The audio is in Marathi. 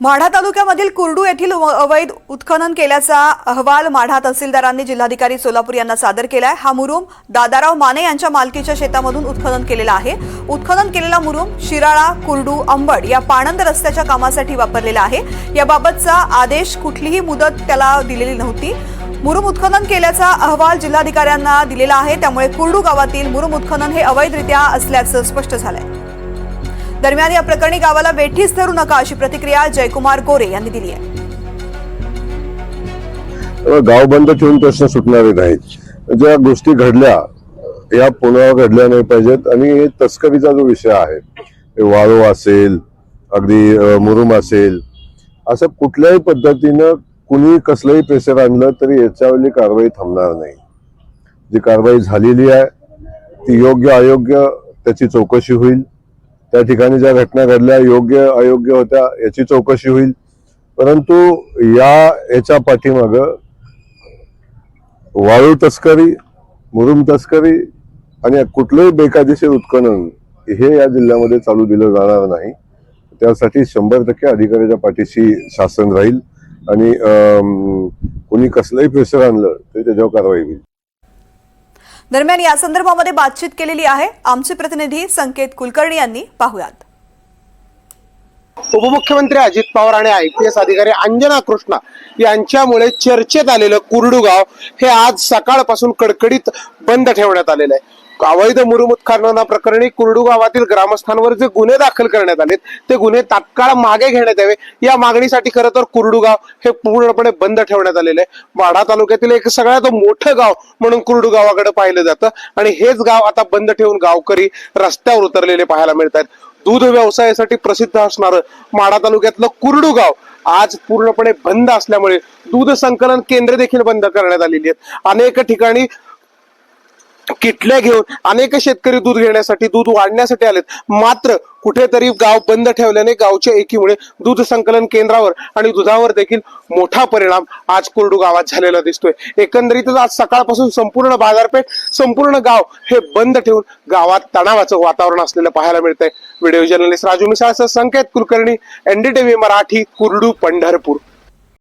माढा तालुक्यामधील कुर्डू येथील व- अवैध उत्खनन केल्याचा अहवाल माढा तहसीलदारांनी जिल्हाधिकारी सोलापूर यांना सादर केलाय. हा मुरुम दादाराव माने यांच्या मालकीच्या शेतामधून उत्खनन केलेला आहे. उत्खनन केलेला मुरुम शिराळा कुर्डू अंबड या पाणंद रस्त्याच्या कामासाठी वापरलेला आहे. याबाबतचा आदेश कुठलीही मुदत त्याला दिलेली नव्हती. मुरुम उत्खनन केल्याचा अहवाल जिल्हाधिकाऱ्यांना दिलेला आहे. त्यामुळे कुर्डू गावातील मुरुम उत्खनन हे अवैधरित्या असल्याचं स्पष्ट झालंय. दरम्यान या प्रकरणी गावाला वेठीस धरू नका अशी प्रतिक्रिया जयकुमार गोरे यांनी दिली आहे. गाव बंद ठेवून प्रश्न सुटणारे नाहीत. ज्या गोष्टी घडल्या या पुन्हा घडल्या नाही पाहिजेत. आणि तस्करीचा जो विषय आहे वाळू असेल अगदी मुरुम असेल असं कुठल्याही पद्धतीनं कुणी कसलंही प्रेशर आणलं तरी याच्यावरली कारवाई थांबणार नाही. जी कारवाई झालेली आहे ती योग्य अयोग्य त्याची चौकशी होईल. त्या ठिकाणी ज्या घटना घडल्या योग्य अयोग्य होत्या याची चौकशी होईल. परंतु या याच्या पाठीमाग वाळू तस्करी मुरुम तस्करी आणि कुठलंही बेकायदेशीर उत्खनन हे या जिल्ह्यामध्ये चालू दिलं जाणार नाही. त्यासाठी शंभर टक्के अधिकाऱ्याच्या पाठीशी शासन राहील आणि अं, कोणी कसलंही प्रेशर आणलं तरी त्याच्यावर कारवाई होईल. दरम्यान या संदर्भामध्ये बातचीत केलेली आहे. आमचे प्रतिनिधी संकेत कुलकर्णी यांनी पाहुयात. उपमुख्यमंत्री अजित पवार आणि आय पी एस अधिकारी अंजना कृष्णा यांच्यामुळे चर्चेत आलेलं कुर्डुगाव हे आज सकाळपासून कडकडीत बंद ठेवण्यात आलेलं आहे. अवैध मुरुम प्रकरणी कुर्डू गावातील ग्रामस्थांवर जे गुन्हे दाखल करण्यात आलेत ते गुन्हे तात्काळ मागे घेण्यात यावे. या मागणीसाठी खरं तर कुर्डू गाव हे पूर्णपणे बंद ठेवण्यात आलेलं आहे. माढा तालुक्यातील एक सगळ्यात मोठं गाव म्हणून कुर्डू गावाकडे पाहिलं जातं आणि हेच गाव आता बंद ठेवून गावकरी रस्त्यावर उतरलेले पाहायला मिळत आहेत दूध व्यवसायासाठी प्रसिद्ध असणारं माढा तालुक्यातलं कुर्डू गाव आज पूर्णपणे बंद असल्यामुळे दूध संकलन केंद्र देखील बंद करण्यात आलेली आहेत. अनेक ठिकाणी किटल्या घेऊन अनेक शेतकरी दूध घेण्यासाठी दूध वाढण्यासाठी आलेत. मात्र कुठेतरी गाव बंद ठेवल्याने गावच्या एकीमुळे दूध संकलन केंद्रावर आणि दुधावर देखील मोठा परिणाम आज कुर्डू गावात झालेला दिसतोय. एकंदरीतच आज सकाळपासून संपूर्ण बाजारपेठ संपूर्ण गाव हे बंद ठेवून गावात तणावाचं वातावरण असलेलं पाहायला मिळतंय. व्हिडिओ जर्नलिस्ट राजू मिसाळसह संकेत कुलकर्णी एनडीटीव्ही मराठी कुर्डू पंढरपूर.